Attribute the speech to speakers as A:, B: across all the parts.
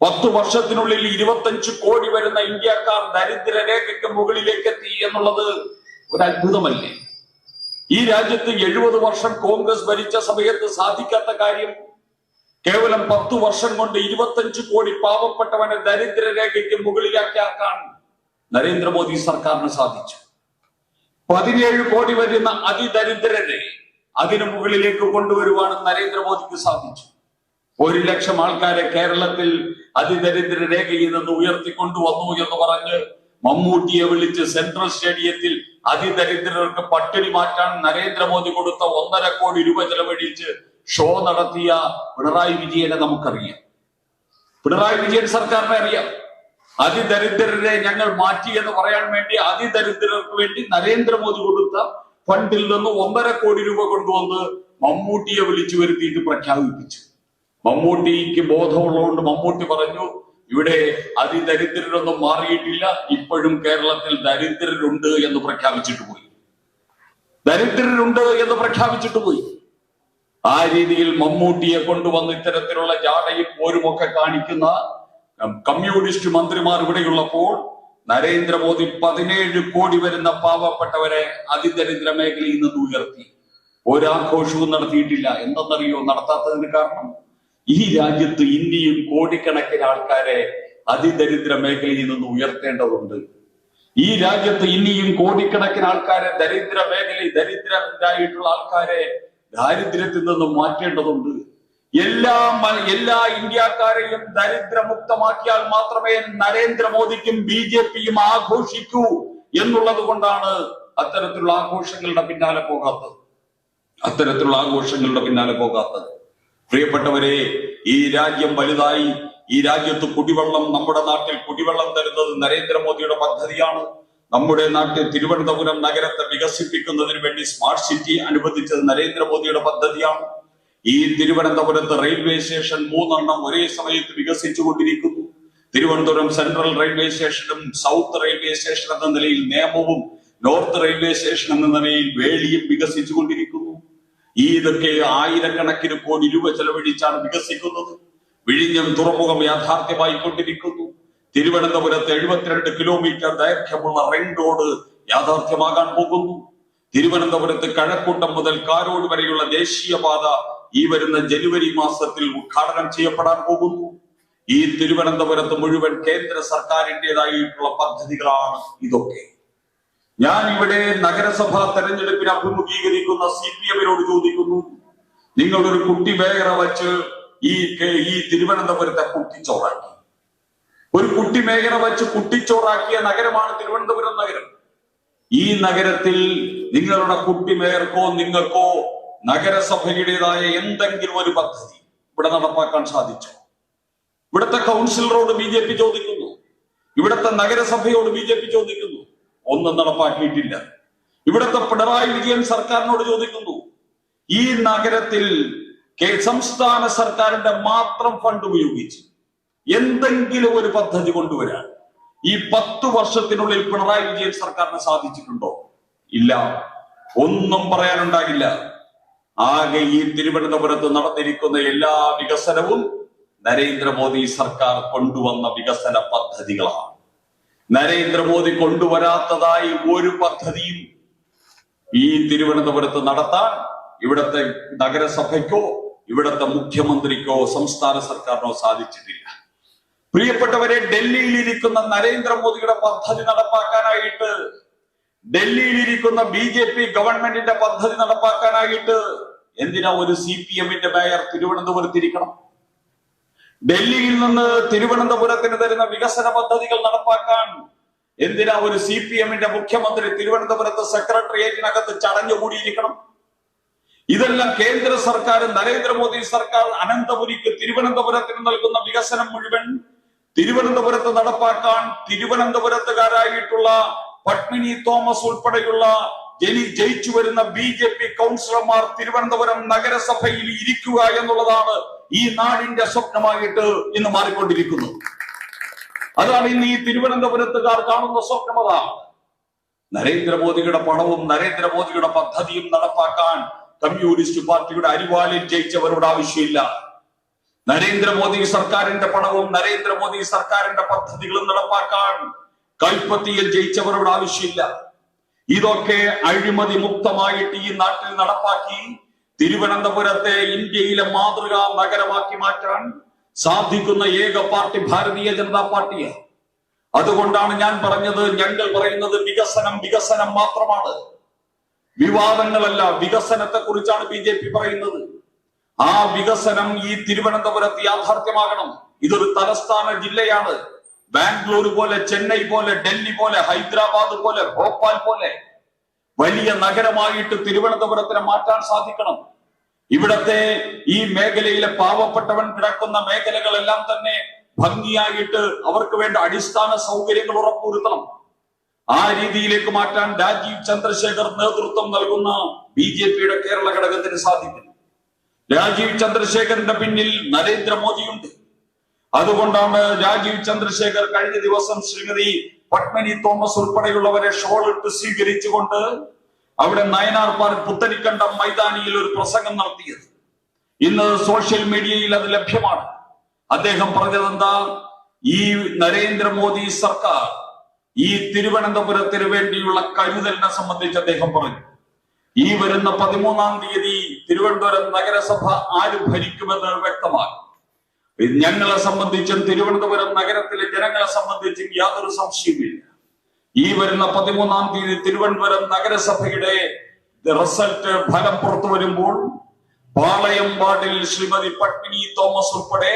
A: പത്ത് വർഷത്തിനുള്ളിൽ ഇരുപത്തഞ്ച് കോടി വരുന്ന ഇന്ത്യക്കാർ ദരിദ്രരേഖയ്ക്ക് മുകളിലേക്ക് എത്തി എന്നുള്ളത് ഒരു അത്ഭുതമല്ലേ ഈ രാജ്യത്ത് എഴുപത് വർഷം കോൺഗ്രസ് ഭരിച്ച സമയത്ത് സാധിക്കാത്ത കാര്യം കേവലം പത്തു വർഷം കൊണ്ട് ഇരുപത്തഞ്ച് കോടി പാവപ്പെട്ടവനെ ദരിദ്രരേഖയ്ക്ക് രേഖയ്ക്ക് ആക്കാൻ നരേന്ദ്രമോദി സർക്കാരിന് സാധിച്ചു. പതിനേഴ് കോടി വരുന്ന അതിദരിദ്രരെ അതിനു മുകളിലേക്ക് കൊണ്ടുവരുവാൻ നരേന്ദ്രമോദിക്ക് സാധിച്ചു. ഒരു ലക്ഷം ആൾക്കാരെ കേരളത്തിൽ അതിദരിദ്ര രേഖയിൽ നിന്ന് ഉയർത്തിക്കൊണ്ടുവന്നു എന്ന് പറഞ്ഞ് മമ്മൂട്ടിയെ വിളിച്ച് സെൻട്രൽ സ്റ്റേഡിയത്തിൽ അതിദരിദ്രർക്ക് പട്ടിണി മാറ്റാൻ നരേന്ദ്രമോദി കൊടുത്ത ഒന്നര കോടി രൂപ ചെലവഴിച്ച് ഷോ നടത്തിയ പിണറായി വിജയനെ നമുക്കറിയാം. പിണറായി വിജയൻ സർക്കാരിനെ അറിയാം. അതിദരിദ്രരെ ഞങ്ങൾ മാറ്റി എന്ന് പറയാൻ വേണ്ടി അതിദരിദ്രർക്ക് വേണ്ടി നരേന്ദ്രമോദി കൊടുത്ത ഫണ്ടിൽ നിന്ന് ഒന്നര കോടി രൂപ കൊണ്ടുവന്ന് മമ്മൂട്ടിയെ വിളിച്ചു വരുത്തിയിട്ട് പ്രഖ്യാപിപ്പിച്ചു. മമ്മൂട്ടിക്ക് ബോധമുള്ളതുകൊണ്ട് മമ്മൂട്ടി പറഞ്ഞു ഇവിടെ അതിദരിദ്രരൊന്നും മാറിയിട്ടില്ല ഇപ്പോഴും കേരളത്തിൽ ദരിദ്രരുണ്ട് എന്ന് പ്രഖ്യാപിച്ചിട്ട് പോയി. ദരിദ്രരുണ്ട് എന്ന് പ്രഖ്യാപിച്ചിട്ട് പോയി. ആ രീതിയിൽ മമ്മൂട്ടിയെ കൊണ്ടുവന്ന് ഇത്തരത്തിലുള്ള ജാടയും പോരുമൊക്കെ കാണിക്കുന്ന കമ്മ്യൂണിസ്റ്റ് മന്ത്രിമാർ ഇവിടെയുള്ളപ്പോൾ നരേന്ദ്രമോദി പതിനേഴ് കോടി വരുന്ന പാവപ്പെട്ടവരെ അതിദരിദ്ര മേഖലയിൽ നിന്ന് ഉയർത്തി. ഒരാഘോഷവും നടത്തിയിട്ടില്ല. എന്തെന്നറിയോ നടത്താത്തതിന് കാരണം? ഈ രാജ്യത്ത് ഇനിയും കോടിക്കണക്കിന് ആൾക്കാരെ അതിദരിദ്ര മേഖലയിൽ നിന്ന് ഉയർത്തേണ്ടതുണ്ട്. ഈ രാജ്യത്ത് ഇനിയും കോടിക്കണക്കിന് ആൾക്കാരെ ദരിദ്ര മേഖലയിൽ ദരിദ്രരായിട്ടുള്ള ആൾക്കാരെ ദാരിദ്ര്യത്തിൽ നിന്ന് മാറ്റേണ്ടതുണ്ട്. എല്ലാ എല്ലാ ഇന്ത്യക്കാരെയും ദരിദ്രമുക്തമാക്കിയാൽ മാത്രമേ നരേന്ദ്രമോദിക്കും ബി ജെ പിയും ആഘോഷിക്കൂ എന്നുള്ളത് കൊണ്ടാണ് അത്തരത്തിലുള്ള ആഘോഷങ്ങളുടെ പിന്നാലെ പോകാത്തത്. അത്തരത്തിലുള്ള ആഘോഷങ്ങളുടെ പിന്നാലെ പോകാത്തത്. പ്രിയപ്പെട്ടവരെ ഈ രാജ്യം വലുതായി ഈ രാജ്യത്ത് കുടിവെള്ളം നമ്മുടെ നാട്ടിൽ കുടിവെള്ളം തരുന്നത് നരേന്ദ്രമോദിയുടെ പദ്ധതിയാണ്. നമ്മുടെ നാട്ടിൽ തിരുവനന്തപുരം നഗരത്തെ വികസിപ്പിക്കുന്നതിന് വേണ്ടി സ്മാർട്ട് സിറ്റി അനുവദിച്ചത് നരേന്ദ്രമോദിയുടെ പദ്ധതിയാണ്. ഈ തിരുവനന്തപുരത്ത് റെയിൽവേ സ്റ്റേഷൻ മൂന്നെണ്ണം ഒരേ സമയത്ത് വികസിച്ചുകൊണ്ടിരിക്കുന്നു. തിരുവനന്തപുരം സെൻട്രൽ റെയിൽവേ സ്റ്റേഷനും സൗത്ത് റെയിൽവേ സ്റ്റേഷൻ എന്ന നിലയിൽ നേമവും നോർത്ത് റെയിൽവേ സ്റ്റേഷൻ എന്ന നിലയിൽ വേളിയും വികസിച്ചുകൊണ്ടിരിക്കുന്നു. ഈ ഇതൊക്കെ ആയിരക്കണക്കിന് കോടി രൂപ ചെലവഴിച്ചാണ് വികസിക്കുന്നത്. വിഴിഞ്ഞം തുറമുഖം യാഥാർത്ഥ്യമായി യാഥാർത്ഥ്യമായിക്കൊണ്ടിരിക്കുന്നു തിരുവനന്തപുരത്ത് എഴുപത്തിരണ്ട് കിലോമീറ്റർ ദൈർഘ്യമുള്ള റിംഗ് റോഡ് യാഥാർത്ഥ്യമാകാൻ പോകുന്നു. തിരുവനന്തപുരത്ത് കഴക്കൂട്ടം മുതൽ കാരോട് വരെയുള്ള ദേശീയപാത ഈ വരുന്ന ജനുവരി മാസത്തിൽ ഉദ്ഘാടനം ചെയ്യപ്പെടാൻ പോകുന്നു. ഈ തിരുവനന്തപുരത്ത് മുഴുവൻ കേന്ദ്ര സർക്കാരിന്റെതായിട്ടുള്ള പദ്ധതികളാണ് ഇതൊക്കെ. ഞാൻ ഇവിടെ നഗരസഭാ തെരഞ്ഞെടുപ്പിന് അഭിമുഖീകരിക്കുന്ന സി പി എമ്മിനോട് ചോദിക്കുന്നു. നിങ്ങളൊരു കുട്ടി മേഖല വച്ച് ഈ ഈ തിരുവനന്തപുരത്തെ കുട്ടിച്ചോറാക്കി. ഒരു കുട്ടി മേഖല വച്ച് കുട്ടിച്ചോറാക്കിയ നഗരമാണ് തിരുവനന്തപുരം നഗരം. ഈ നഗരത്തിൽ നിങ്ങളുടെ കുട്ടി മേയർക്കോ നിങ്ങൾക്കോ നഗരസഭയുടേതായ എന്തെങ്കിലും ഒരു പദ്ധതി ഇവിടെ നടപ്പാക്കാൻ സാധിച്ചു? ഇവിടുത്തെ കൗൺസിലറോട് ബി ജെ പി ചോദിക്കുന്നു. ഇവിടുത്തെ നഗരസഭയോട് ബി ജെ പി ചോദിക്കുന്നു. ഒന്നും നടപ്പാക്കിയിട്ടില്ല. ഇവിടുത്തെ പിണറായി വിജയൻ സർക്കാരിനോട് ചോദിക്കുന്നു ഈ നഗരത്തിൽ സംസ്ഥാന സർക്കാരിന്റെ മാത്രം ഫണ്ട് ഉപയോഗിച്ച് എന്തെങ്കിലും ഒരു പദ്ധതി കൊണ്ടുവരാൻ ഈ പത്ത് വർഷത്തിനുള്ളിൽ പിണറായി വിജയൻ സർക്കാരിന് സാധിച്ചിട്ടുണ്ടോ? ഇല്ല. ഒന്നും പറയാനുണ്ടാകില്ല. ആകെ ഈ തിരുവനന്തപുരത്ത് നടന്നിരിക്കുന്ന എല്ലാ വികസനവും നരേന്ദ്രമോദി സർക്കാർ കൊണ്ടുവന്ന വികസന പദ്ധതികളാണ്. നരേന്ദ്രമോദി കൊണ്ടുവരാത്തതായി ഒരു പദ്ധതിയും ഈ തിരുവനന്തപുരത്ത് നടത്താൻ ഇവിടത്തെ നഗരസഭയ്ക്കോ ഇവിടത്തെ മുഖ്യമന്ത്രിക്കോ സംസ്ഥാന സർക്കാരിനോ സാധിച്ചിട്ടില്ല. പ്രിയപ്പെട്ടവരെ ഡൽഹിയിൽ ഇരിക്കുന്ന നരേന്ദ്രമോദിയുടെ പദ്ധതി നടപ്പാക്കാനായിട്ട് ഡൽഹിയിൽ ഇരിക്കുന്ന ബി ജെ പി ഗവൺമെന്റിന്റെ പദ്ധതി നടപ്പാക്കാനായിട്ട് എന്തിനാ ഒരു സി പി എമ്മിന്റെ മേയർ തിരുവനന്തപുരത്ത് ഇരിക്കണം ഡൽഹിയിൽ നിന്ന് തിരുവനന്തപുരത്തിന് തരുന്ന വികസന പദ്ധതികൾ നടപ്പാക്കാൻ എന്തിനാ ഒരു സി പി എമ്മിന്റെ മുഖ്യമന്ത്രി തിരുവനന്തപുരത്ത് സെക്രട്ടേറിയറ്റിനകത്ത് ചടഞ്ഞു കൂടിയിരിക്കണം ഇതെല്ലാം കേന്ദ്ര സർക്കാർ നരേന്ദ്രമോദി സർക്കാർ അനന്തപുരിക്ക് തിരുവനന്തപുരത്തിന് നൽകുന്ന വികസനം മുഴുവൻ തിരുവനന്തപുരത്ത് നടപ്പാക്കാൻ തിരുവനന്തപുരത്തുകാരായിട്ടുള്ള പത്മിനി തോമസ് ഉൾപ്പെടെയുള്ള ജനി ജയിച്ചു വരുന്ന ബി ജെ പി കൗൺസിലർമാർ തിരുവനന്തപുരം നഗരസഭയിൽ ഇരിക്കുക എന്നുള്ളതാണ് ഈ നാടിന്റെ സ്വപ്നമായിട്ട് ഇന്ന് മാറിക്കൊണ്ടിരിക്കുന്നത്. അതാണ് ഇന്ന് ഈ തിരുവനന്തപുരത്തുകാർ കാണുന്ന സ്വപ്നം നരേന്ദ്രമോദിയുടെ പണവും നരേന്ദ്രമോദിയുടെ പദ്ധതിയും നടപ്പാക്കാൻ കമ്മ്യൂണിസ്റ്റ് പാർട്ടിയുടെ അരിവാളിൽ ജയിച്ചവരോട് ആവശ്യമില്ല. നരേന്ദ്രമോദി സർക്കാരിന്റെ പണവും നരേന്ദ്രമോദി സർക്കാരിന്റെ പദ്ധതികളും നടപ്പാക്കാൻ കൈപ്പത്തിയിൽ ജയിച്ചവരോട് ആവശ്യമില്ല. ഇതൊക്കെ അഴിമതി മുക്തമായിട്ട് ഈ നാട്ടിൽ നടപ്പാക്കി തിരുവനന്തപുരത്തെ ഇന്ത്യയിലെ മാതൃകാ നഗരമാക്കി മാറ്റാൻ സാധിക്കുന്ന ഏക പാർട്ടി ഭാരതീയ ജനതാ പാർട്ടിയാണ് അതുകൊണ്ടാണ് ഞാൻ പറഞ്ഞത് ഞങ്ങൾ പറയുന്നത് വികസനം വികസനം മാത്രമാണ്. വിവാദങ്ങളല്ല വികസനത്തെ കുറിച്ചാണ് ബി ജെ പി പറയുന്നത്. ആ വികസനം ഈ തിരുവനന്തപുരത്ത് യാഥാർത്ഥ്യമാകണം. ഇതൊരു തലസ്ഥാന ജില്ലയാണ്. ബാംഗ്ലൂർ പോലെ ചെന്നൈ പോലെ ഡൽഹി പോലെ ഹൈദരാബാദ് പോലെ ഭോപ്പാൽ പോലെ വലിയ നഗരമായിട്ട് തിരുവനന്തപുരത്തിനെ മാറ്റാൻ സാധിക്കണം. ഇവിടത്തെ ഈ മേഖലയിലെ പാവപ്പെട്ടവൻ കിടക്കുന്ന മേഖലകളെല്ലാം തന്നെ ഭംഗിയായിട്ട് അവർക്ക് വേണ്ട അടിസ്ഥാന സൗകര്യങ്ങൾ ഉറപ്പുവരുത്തണം. ആ രീതിയിലേക്ക് മാറ്റാൻ രാജീവ് ചന്ദ്രശേഖർ നേതൃത്വം നൽകുന്ന ബി ജെ പിയുടെ കേരള ഘടകത്തിന് സാധിക്കും. രാജീവ് ചന്ദ്രശേഖറിന്റെ പിന്നിൽ നരേന്ദ്രമോദിയുണ്ട്. അതുകൊണ്ടാണ് രാജീവ് ചന്ദ്രശേഖർ കഴിഞ്ഞ ദിവസം ശ്രീമതി പത്മിനി തോമസ് ഉൾപ്പെടെയുള്ളവരെ ഷോൾ ഇട്ട് സ്വീകരിച്ചുകൊണ്ട് അവിടെ നയനാർ പാർക്ക് പുത്തരിക്കണ്ടം മൈതാനിയിൽ ഒരു പ്രസംഗം നടത്തിയത്. ഇന്ന് സോഷ്യൽ മീഡിയയിൽ അത് ലഭ്യമാണ്. അദ്ദേഹം പറഞ്ഞത് എന്താ ഈ നരേന്ദ്രമോദി സർക്കാർ ഈ തിരുവനന്തപുരത്തിന് വേണ്ടിയുള്ള കരുതലിനെ സംബന്ധിച്ച് അദ്ദേഹം പറഞ്ഞു. ഈ വരുന്ന പതിമൂന്നാം തീയതി തിരുവനന്തപുരം നഗരസഭ ആര് ഭരിക്കുമെന്ന് വ്യക്തമാകും ഇത് ഞങ്ങളെ സംബന്ധിച്ചും തിരുവനന്തപുരം നഗരത്തിലെ ജനങ്ങളെ സംബന്ധിച്ചും യാതൊരു സംശയവുമില്ല. ഈ വരുന്ന പതിമൂന്നാം തീയതി തിരുവനന്തപുരം നഗരസഭയുടെ റിസൾട്ട് ഫലം പുറത്തു വരുമ്പോൾ പാളയം വാർഡിൽ ശ്രീമതി പത്മിനി തോമസ് ഉൾപ്പെടെ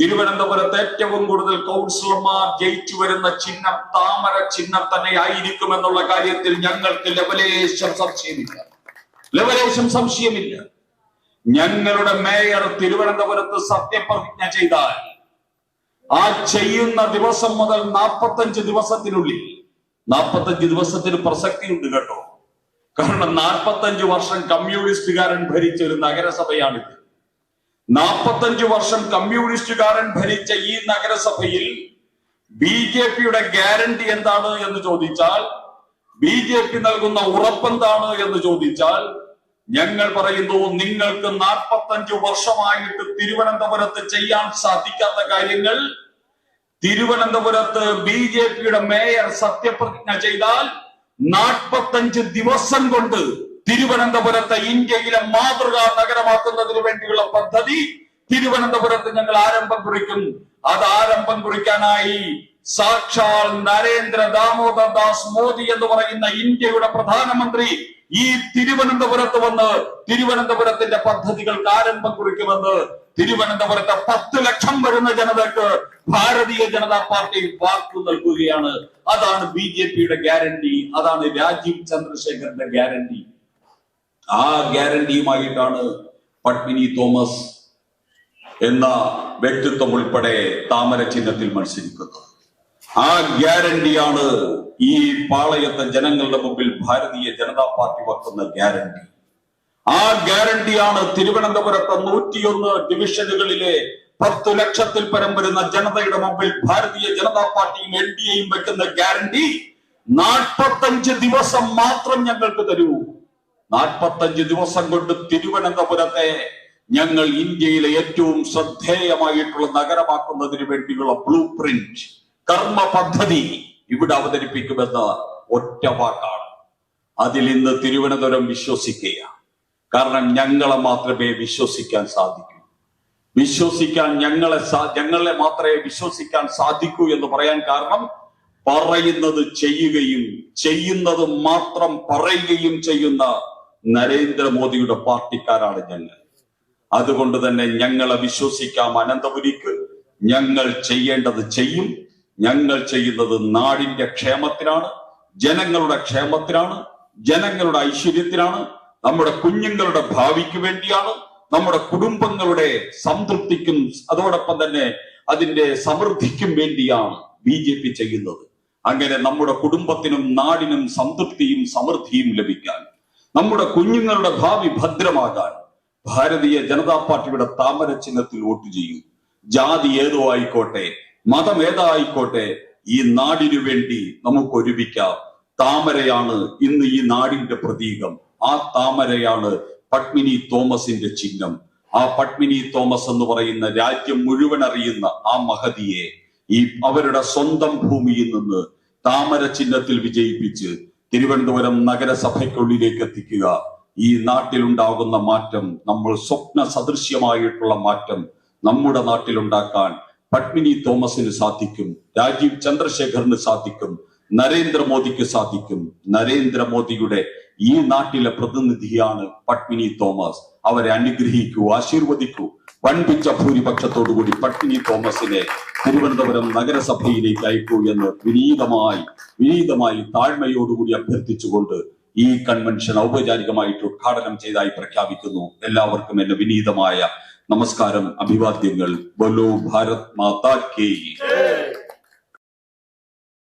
A: തിരുവനന്തപുരത്ത് ഏറ്റവും കൂടുതൽ കൗൺസിലർമാർ ജയിച്ചു വരുന്ന ചിഹ്നം താമര ചിഹ്നം തന്നെ ആയിരിക്കും എന്നുള്ള കാര്യത്തിൽ ഞങ്ങൾക്ക് ലവലേശം സംശയമില്ല. ലവലേശം സംശയമില്ല. ഞങ്ങളുടെ മേയർ തിരുവനന്തപുരത്ത് സത്യപ്രതിജ്ഞ ചെയ്താൽ ആ ചെയ്യുന്ന ദിവസം മുതൽ നാൽപ്പത്തഞ്ച് ദിവസത്തിനുള്ളിൽ നാൽപ്പത്തഞ്ച് ദിവസത്തിന് പ്രസക്തിയുണ്ട് കേട്ടോ. കാരണം നാൽപ്പത്തഞ്ച് വർഷം കമ്മ്യൂണിസ്റ്റുകാരൻ ഭരിച്ച ഒരു നഗരസഭയാണിത്. നാൽപ്പത്തഞ്ച് വർഷം കമ്മ്യൂണിസ്റ്റുകാരൻ ഭരിച്ച ഈ നഗരസഭയിൽ ബി ജെ പിയുടെ ഗ്യാരണ്ടി എന്താണ് എന്ന് ചോദിച്ചാൽ ബി ജെ പി നൽകുന്ന ഉറപ്പെന്താണ് എന്ന് ചോദിച്ചാൽ ഞങ്ങൾ പറയുന്നു നിങ്ങൾക്ക് നാൽപ്പത്തഞ്ച് വർഷമായിട്ട് തിരുവനന്തപുരത്ത് ചെയ്യാൻ സാധിക്കാത്ത കാര്യങ്ങൾ. തിരുവനന്തപുരത്ത് ബി ജെ പിയുടെ മേയർ സത്യപ്രതിജ്ഞ ചെയ്താൽ നാൽപ്പത്തഞ്ച് ദിവസം കൊണ്ട് തിരുവനന്തപുരത്തെ ഇന്ത്യയിലെ മാതൃകാ നഗരമാക്കുന്നതിന് വേണ്ടിയുള്ള പദ്ധതി തിരുവനന്തപുരത്ത് ഞങ്ങൾ ആരംഭം കുറിക്കും. അത് ആരംഭം കുറിക്കാനായി സാക്ഷാൽ നരേന്ദ്ര ദാമോദർ ദാസ് മോദി എന്ന് പറയുന്ന ഇന്ത്യയുടെ പ്രധാനമന്ത്രി ഈ തിരുവനന്തപുരത്ത് വന്ന് തിരുവനന്തപുരത്തിന്റെ പദ്ധതികൾക്ക് ആരംഭം കുറിക്കുമെന്ന് തിരുവനന്തപുരത്തെ പത്ത് ലക്ഷം വരുന്ന ജനതയ്ക്ക് ഭാരതീയ ജനതാ പാർട്ടി വാക്ക് നൽകുകയാണ്. അതാണ് ബി ജെ പിയുടെ ഗ്യാരണ്ടി. അതാണ് രാജീവ് ചന്ദ്രശേഖരന്റെ ഗ്യാരണ്ടി. ആ ഗ്യാരണ്ടിയുമായിട്ടാണ് പത്മിനി തോമസ് എന്ന വ്യക്തിത്വം ഉൾപ്പെടെ താമര ചിഹ്നത്തിൽ മത്സരിക്കുന്നത്. ആ ഗ്യാരണ്ടിയാണ് ഈ പാളയത്തെ ജനങ്ങളുടെ മുമ്പിൽ ഭാരതീയ ജനതാ പാർട്ടി വെക്കുന്ന ഗ്യാരണ്ടി. ആ ഗ്യാരണ്ടിയാണ് തിരുവനന്തപുരത്തെ നൂറ്റിയൊന്ന് ഡിവിഷനുകളിലെ പത്തു ലക്ഷത്തിൽ പരം വരുന്ന ജനതയുടെ മുമ്പിൽ ഭാരതീയ ജനതാ പാർട്ടിയും എൻ ഡി എയും വെക്കുന്ന ഗ്യാരണ്ടി നാൽപ്പത്തഞ്ച് ദിവസം മാത്രം ഞങ്ങൾക്ക് തരൂ. നാൽപ്പത്തഞ്ച് ദിവസം കൊണ്ട് തിരുവനന്തപുരത്തെ ഞങ്ങൾ ഇന്ത്യയിലെ ഏറ്റവും ശ്രദ്ധേയമായിട്ടുള്ള നഗരമാക്കുന്നതിന് വേണ്ടിയുള്ള ബ്ലൂ പ്രിന്റ് കർമ്മ പദ്ധതി ഇവിടെ അവതരിപ്പിക്കുമെന്ന് ഒറ്റ വാക്കാണ് അതിൽ ഇന്ന് തിരുവനന്തപുരം വിശ്വസിക്കുക കാരണം ഞങ്ങളെ മാത്രമേ വിശ്വസിക്കാൻ സാധിക്കൂ. വിശ്വസിക്കാൻ ഞങ്ങളെ ഞങ്ങളെ മാത്രമേ വിശ്വസിക്കാൻ സാധിക്കൂ എന്ന് പറയാൻ കാരണം പറയുന്നത് ചെയ്യുകയും ചെയ്യുന്നത് മാത്രം പറയുകയും ചെയ്യുന്ന നരേന്ദ്രമോദിയുടെ പാർട്ടിക്കാരാണ് ഞങ്ങൾ. അതുകൊണ്ട് തന്നെ ഞങ്ങളെ വിശ്വസിക്കാം അനന്തപുരിക്ക്. ഞങ്ങൾ ചെയ്യേണ്ടത് ചെയ്യും. ഞങ്ങൾ ചെയ്യുന്നത് നാടിന്റെ ക്ഷേമത്തിനാണ് ജനങ്ങളുടെ ക്ഷേമത്തിനാണ് ജനങ്ങളുടെ ഐശ്വര്യത്തിനാണ് നമ്മുടെ കുഞ്ഞുങ്ങളുടെ ഭാവിക്ക് വേണ്ടിയാണ് നമ്മുടെ കുടുംബങ്ങളുടെ സംതൃപ്തിക്കും അതോടൊപ്പം തന്നെ അതിന്റെ സമൃദ്ധിക്കും വേണ്ടിയാണ് ബി ജെ പി ചെയ്യുന്നത്. അങ്ങനെ നമ്മുടെ കുടുംബത്തിനും നാടിനും സംതൃപ്തിയും സമൃദ്ധിയും ലഭിക്കാൻ നമ്മുടെ കുഞ്ഞുങ്ങളുടെ ഭാവി ഭദ്രമാകാൻ ഭാരതീയ ജനതാ പാർട്ടിയുടെ താമര ചിഹ്നത്തിൽ വോട്ട് ചെയ്യൂ. ജാതി ഏതോ ആയിക്കോട്ടെ മതം ഏതായിക്കോട്ടെ ഈ നാടിനു വേണ്ടി നമുക്ക് ഒരുമിക്കാം താമരയാണ് ഇന്ന് ഈ നാടിന്റെ പ്രതീകം. ആ താമരയാണ് പത്മിനി തോമസിന്റെ ചിഹ്നം. ആ പത്മിനി തോമസ് എന്ന് പറയുന്ന രാജ്യം മുഴുവൻ അറിയുന്ന ആ മഹതിയെ ഈ അവരുടെ സ്വന്തം ഭൂമിയിൽ നിന്ന് താമര ചിഹ്നത്തിൽ വിജയിപ്പിച്ച് തിരുവനന്തപുരം നഗരസഭയ്ക്കുള്ളിലേക്ക് എത്തിക്കുക. ഈ നാട്ടിലുണ്ടാകുന്ന മാറ്റം നമ്മൾ സ്വപ്ന സദൃശ്യമായിട്ടുള്ള മാറ്റം നമ്മുടെ നാട്ടിലുണ്ടാക്കാൻ പത്മിനി തോമസിന് സാധിക്കും രാജീവ് ചന്ദ്രശേഖറിന് സാധിക്കും നരേന്ദ്രമോദിക്ക് സാധിക്കും. നരേന്ദ്രമോദിയുടെ ഈ നാട്ടിലെ പ്രതിനിധിയാണ് പത്മിനി തോമസ്. അവരെ അനുഗ്രഹിക്കൂ ആശീർവദിക്കൂ. വൻപിച്ച ഭൂരിപക്ഷത്തോടുകൂടി പത്മിനി തോമസിനെ തിരുവനന്തപുരം നഗരസഭയിലേക്ക് അയക്കൂ എന്ന് വിനീതമായി വിനീതമായി താഴ്മയോടുകൂടി അഭ്യർത്ഥിച്ചുകൊണ്ട് ഈ കൺവെൻഷൻ ഔപചാരികമായിട്ട് ഉദ്ഘാടനം ചെയ്തായി പ്രഖ്യാപിക്കുന്നു. എല്ലാവർക്കും എന്റെ വിനീതമായ നമസ്കാരം അഭിവാദ്യങ്ങൾ. ബലോ ഭാരത് മാതാ കേ.